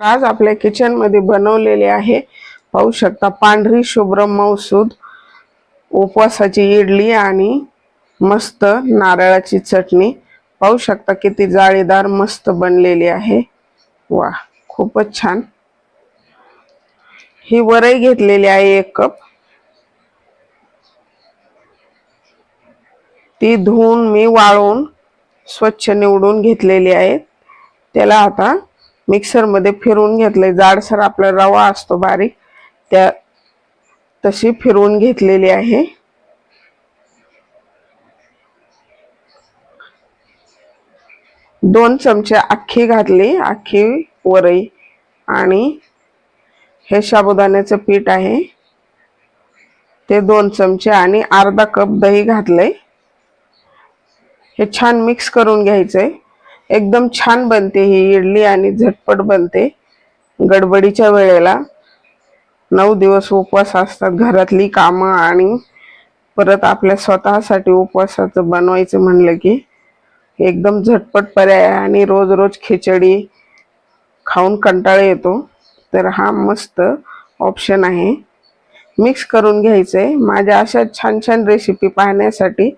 आज आपल्या किचनमध्ये बनवलेले आहे. पाहू शकता पांढरी शुभ्र मौसूद उपवासाची इडली आणि मस्त नारळाची चटणी. पाहू शकता किती जाळीदार मस्त बनलेली आहे. वा खूपच छान. ही वरई घेतलेली आहे एक कप. ती धुवून मी वाळवून स्वच्छ निवडून घेतलेली आहे. त्याला आता मिक्सरमध्ये फिरवून घेतलंय. जाडसर आपला रवा असतो बारीक. त्या तशी फिरवून घेतलेली आहे. दोन चमचे अख्खी घातली. अख्खी वरई आणि हे साबुदाण्याचं पीठ आहे. ते दोन चमचे आणि अर्धा कप दही घातलंय. हे छान मिक्स करून घ्यायचंय. एकदम छान बनते ही इडली आणि झटपट बनते गडबडीच्या वेळेला. नऊ दिवस उपवास असतात घरातली कामं आणि परत आपल्या स्वतःसाठी उपवासाचं बनवायचं म्हणलं की एकदम झटपट पर्याय आहे आणि रोज रोज खिचडी खाऊन कंटाळा येतो. तर हा मस्त ऑप्शन आहे. मिक्स करून घ्यायचं आहे माझ्या अशा छान छान रेसिपी पाहण्यासाठी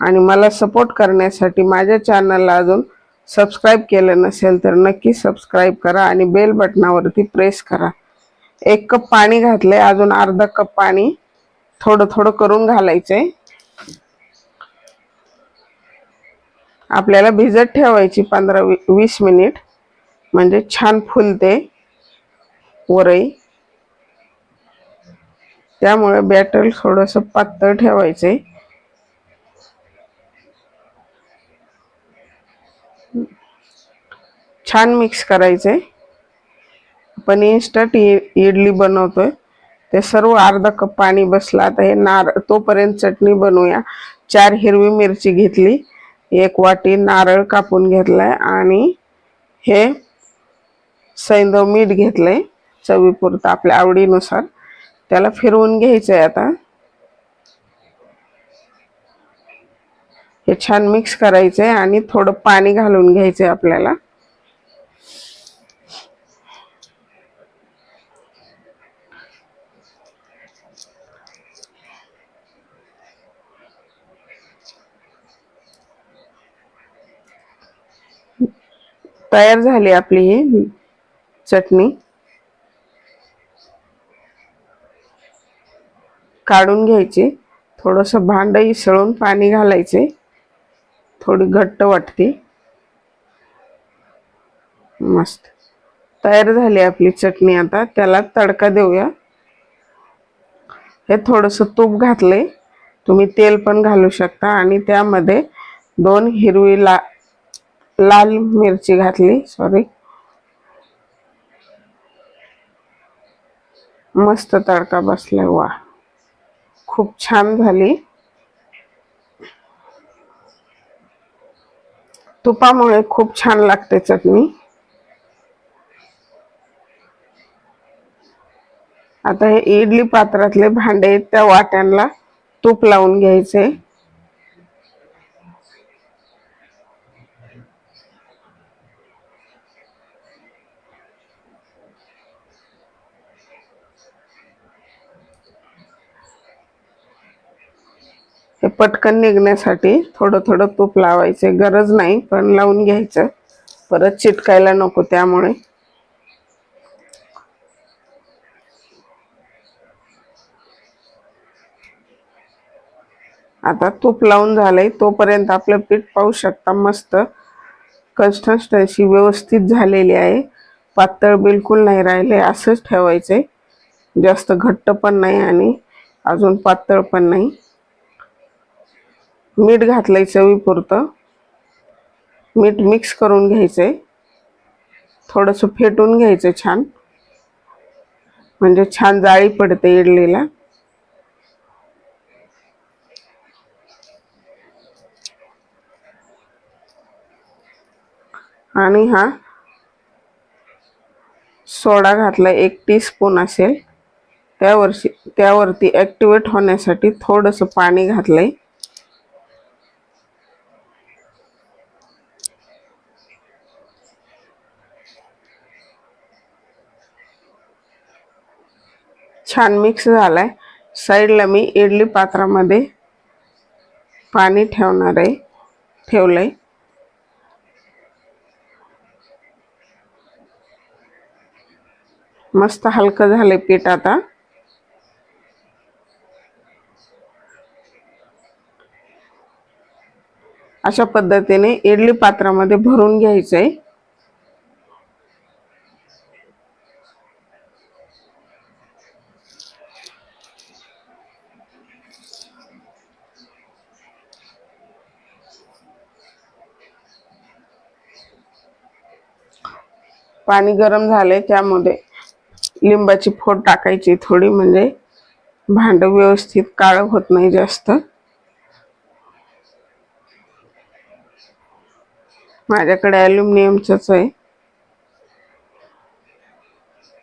आणि मला सपोर्ट करण्यासाठी माझ्या चॅनलला अजून सबस्क्राईब केलं नसेल तर नक्की सबस्क्राईब करा आणि बेल बटनावरती प्रेस करा. एक कप पाणी घातलंय अजून अर्धा कप पाणी थोडं थोडं करून घालायचंय. आपल्याला भिजत ठेवायची पंधरा वी वीस मिनिट म्हणजे छान फुलते वरई. त्यामुळे बॅटर थोडंसं पातळ ठेवायचंय. छान मिक्स करायचंय आपण इन्स्टंट इडली बनवतोय. ते सर्व अर्धा कप पाणी बसला. आता हे नार तोपर्यंत चटणी बनवूया. चार हिरवी मिरची घेतली. एक वाटी नारळ कापून घेतलाय आणि हे सैंदव मीठ घेतलंय. चवीपुरतं आपल्या आवडीनुसार. त्याला फिरवून घ्यायचंय आता. हे छान मिक्स करायचंय आणि थोडं पाणी घालून घ्यायचंय आपल्याला. तयार झाली आपली ही चटणी. काढून घ्यायची. थोडस भांड इसळून पाणी घालायचे. थोडी घट्ट वाटते. मस्त. तयार झाली आपली चटणी आता. त्याला तडका देऊया. हे थोडस तूप घातले तुम्ही तेल पण घालू शकता आणि त्यामध्ये दोन हिरवी ला लाल मिरची घातली सॉरी मस्त तडका बसलाय वा. खूप छान झाली. तुपामुळे खूप छान लागते चटणी. आता हे इडली पात्रातले भांडे त्या वाट्यांना तूप लावून घ्यायचे. हे पटकन निघण्यासाठी थोडं थोडं तूप लावायचे. गरज नाही पण लावून घ्यायचं. परत चिटकायला नको त्यामुळे. आता तूप लावून झालंय. तोपर्यंत आपलं पीठ पाहू शकता मस्त. कन्सिस्टन्सी व्यवस्थित झालेली आहे. पातळ बिलकुल नाही राहिले असंच ठेवायचंय जास्त घट्ट पण नाही आणि अजून पातळ पण नाही. मीठ घातलंय चवीपुरतं मीठ मिक्स करून घ्यायचंय. थोडंसं फेटून घ्यायचं छान. म्हणजे छान जाळी पडते इडलीला. आणि हा सोडा घातला एक टी स्पून असेल त्यावरशी त्यावरती ॲक्टिवेट होण्यासाठी थोडंसं पाणी घातलंय. छान मिक्स झालाय. साईडला मी इडली पात्रामध्ये पाणी ठेवणार आहे. ठेवलंय. मस्त हलकं झालंय पीठ आता. अशा पद्धतीने इडली पात्रामध्ये भरून घ्यायचं आहे पाणी गरम झाले त्यामध्ये लिंबाची फोड टाकायची थोडी म्हणजे भांड व्यवस्थित काळं होत नाही जास्त. माझ्याकडे अल्युमिनियमचंच आहे.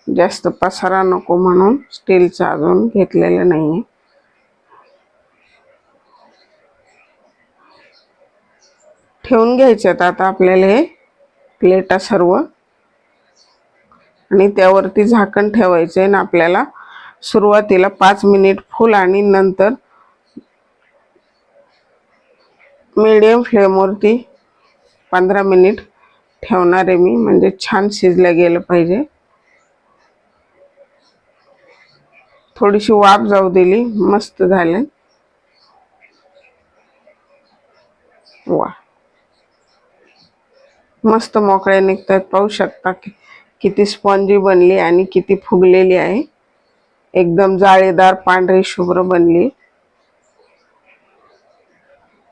जास्त पसारा नको म्हणून स्टीलचं अजून घेतलेलं नाही ठेवून घ्यायच्यात आता आपल्याला हे प्लेटा सर्व. आणि त्यावरती झाकण ठेवायचं आहे आणि आपल्याला सुरुवातीला पाच मिनिट फुल आणि नंतर मीडियम फ्लेमवरती पंधरा मिनिट ठेवणार आहे मी. म्हणजे छान शिजलं गेलं पाहिजे. थोडीशी वाफ जाऊ दिली मस्त झाले. वा मस्त मोकळे निघतात पाहू शकता की किती स्पॉन्जी बनली आणि किती फुगलेली आहे. एकदम जाळीदार पांढरी शुभ्र बनली.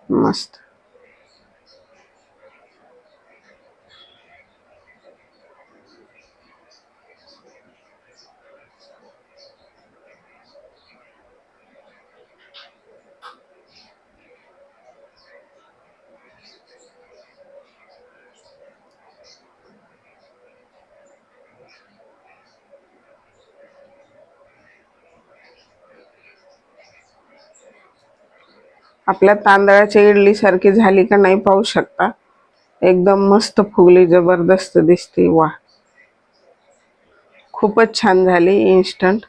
मस्त. आपल्या तांदळाच्या इडली सारखी झाली का नाही पाहू शकता. एकदम मस्त फुगली जबरदस्त दिसते. वा. खूपच छान झाली इन्स्टंट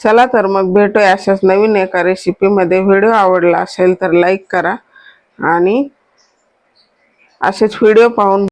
चला तर मग भेटूया अशाच नवीन एका रेसिपीमध्ये व्हिडिओ आवडला असेल तर लाईक करा आणि असेच व्हिडिओ पाहून